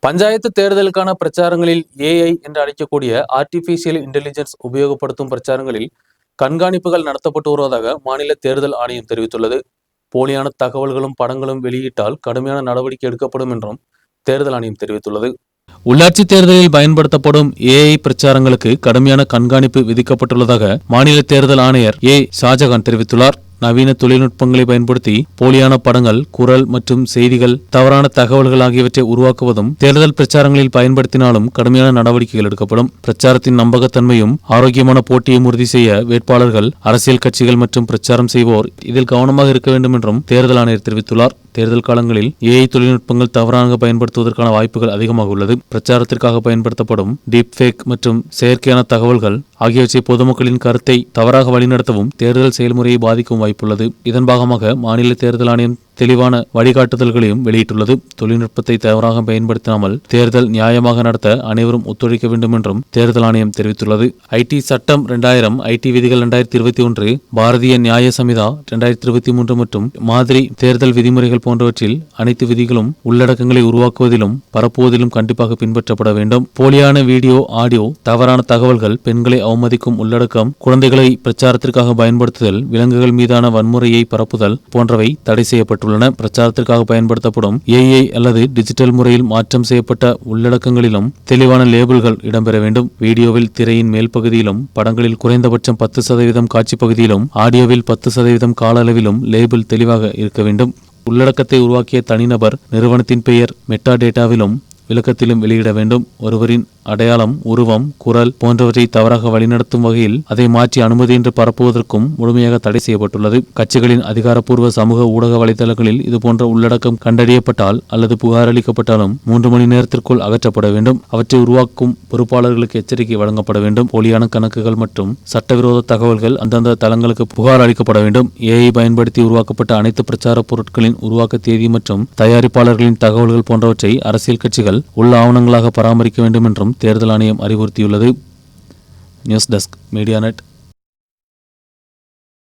பஞ்சாயத்து தேர்தலுக்கான பிரச்சாரங்களில் ஏஐ என்று அழைக்கக்கூடிய ஆர்டிபிஷியல் இன்டெலிஜென்ஸ் உபயோகப்படுத்தும் பிரச்சாரங்களில் கண்காணிப்புகள் நடத்தப்பட்டு வருவதாக மாநில தேர்தல் ஆணையம் தெரிவித்துள்ளது. போலியான தகவல்களும் படங்களும் வெளியிட்டால் கடுமையான நடவடிக்கை எடுக்கப்படும் என்றும் தேர்தல் ஆணையம் தெரிவித்துள்ளது. உள்ளாட்சி தேர்தலில் பயன்படுத்தப்படும் ஏஐ பிரச்சாரங்களுக்கு கடுமையான கண்காணிப்பு விதிக்கப்பட்டுள்ளதாக மாநில தேர்தல் ஆணையர் ஏ ஷாஜகான் தெரிவித்துள்ளார். நவீன தொழில்நுட்பங்களை பயன்படுத்தி போலியான படங்கள் குரல் மற்றும் செய்திகள் தவறான தகவல்கள் ஆகியவற்றை உருவாக்குவதும் தேர்தல் பிரச்சாரங்களில் பயன்படுத்தினாலும் கடுமையான நடவடிக்கைகள் எடுக்கப்படும். பிரச்சாரத்தின் நம்பகத்தன்மையும் ஆரோக்கியமான போட்டியை உறுதி செய்ய வேட்பாளர்கள் அரசியல் கட்சிகள் மற்றும் பிரச்சாரம் செய்வோர் இதில் கவனமாக இருக்க வேண்டும் என்றும் தேர்தல் ஆணையர் தெரிவித்துள்ளார். தேர்தல் காலங்களில் ஏஐ தொழில்நுட்பங்கள் தவறாக பயன்படுத்துவதற்கான வாய்ப்புகள் அதிகமாக உள்ளது. பிரச்சாரத்திற்காக பயன்படுத்தப்படும் டீப் ஃபேக் மற்றும் செயற்கையான தகவல்கள் ஆகியவற்றை பொதுமக்களின் கருத்தை தவறாக வழிநடத்தவும் தேர்தல் செயல்முறையை பாதிக்கும் வாய்ப்புள்ளது. இதன் பாகமாக மாநில தேர்தல் ஆணையம் தெளிவான வழிகாட்டுதல்களையும் வெளியிட்டுள்ளது. தொழில்நுட்பத்தை தவறாக பயன்படுத்தாமல் தேர்தல் நியாயமாக நடத்த அனைவரும் ஒத்துழைக்க வேண்டும் என்றும் தேர்தல் ஆணையம் தெரிவித்துள்ளது. ஐடி சட்டம் இரண்டாயிரம் ஐடி விதிகள் இரண்டாயிரத்தி இருபத்தி ஒன்று பாரதிய நியாய சமிதா இரண்டாயிரத்தி இருபத்தி மூன்று மற்றும் மாதிரி தேர்தல் விதிமுறைகள் போன்றவற்றில் அனைத்து விதிகளும் உள்ளடக்கங்களை உருவாக்குவதிலும் பரப்புவதிலும் கண்டிப்பாக பின்பற்றப்பட வேண்டும். போலியான வீடியோ ஆடியோ தவறான தகவல்கள் பெண்களை அவமதிக்கும் உள்ளடக்கம் குழந்தைகளை பிரச்சாரத்திற்காக பயன்படுத்துதல் விலங்குகள் மீதான வன்முறையை பரப்புதல் போன்றவை தடை செய்யப்பட்டுள்ளன பிரச்சாரத்திற்காக பயன்படுத்தப்படும் ஏஐ அல்லது டிஜிட்டல் முறையில் மாற்றம் செய்யப்பட்ட உள்ளடக்கங்களிலும் தெளிவான லேபிள்கள் இடம்பெற வேண்டும். வீடியோவில் திரையின் மேல் பகுதியிலும் படங்களில் குறைந்தபட்சம் பத்து சதவீதம் காட்சி பகுதியிலும் ஆடியோவில் பத்து சதவீதம் கால அளவிலும் லேபிள் தெளிவாக இருக்க வேண்டும். உள்ளடக்கத்தை உருவாக்கிய தனிநபர் நிறுவனத்தின் பெயர் மெட்டா டேட்டாவிலும் விளக்கத்திலும் வெளியிட வேண்டும். ஒருவரின் அடையாளம் உருவம் குரல் போன்றவற்றை தவறாக வழிநடத்தும் வகையில் அதை மாற்றி அனுமதியின்றி பரப்புவதற்கும் முழுமையாக தடை செய்யப்பட்டுள்ளது. கட்சிகளின் அதிகாரப்பூர்வ சமூக ஊடக வலைதளங்களில் இதுபோன்ற உள்ளடக்கம் கண்டறியப்பட்டால் அல்லது புகார் அளிக்கப்பட்டாலும் மூன்று மணி நேரத்திற்குள் அகற்றப்பட வேண்டும். அவற்றை உருவாக்கும் பொறுப்பாளர்களுக்கு எச்சரிக்கை வழங்கப்பட வேண்டும். போலியான கணக்குகள் மற்றும் சட்டவிரோத தகவல்கள் அந்தந்த தளங்களுக்கு புகார் அளிக்கப்பட வேண்டும். ஏஐ பயன்படுத்தி உருவாக்கப்பட்ட அனைத்து பிரச்சார பொருட்களின் உருவாக்க தேதி மற்றும் தயாரிப்பாளர்களின் தகவல்கள் போன்றவற்றை அரசியல் கட்சிகள் உள்ள ஆவணங்களாக பராமரிக்க வேண்டும் என்றும் தேர்தல் ஆணையம் அறிவுறுத்தியுள்ளது. News desk media net.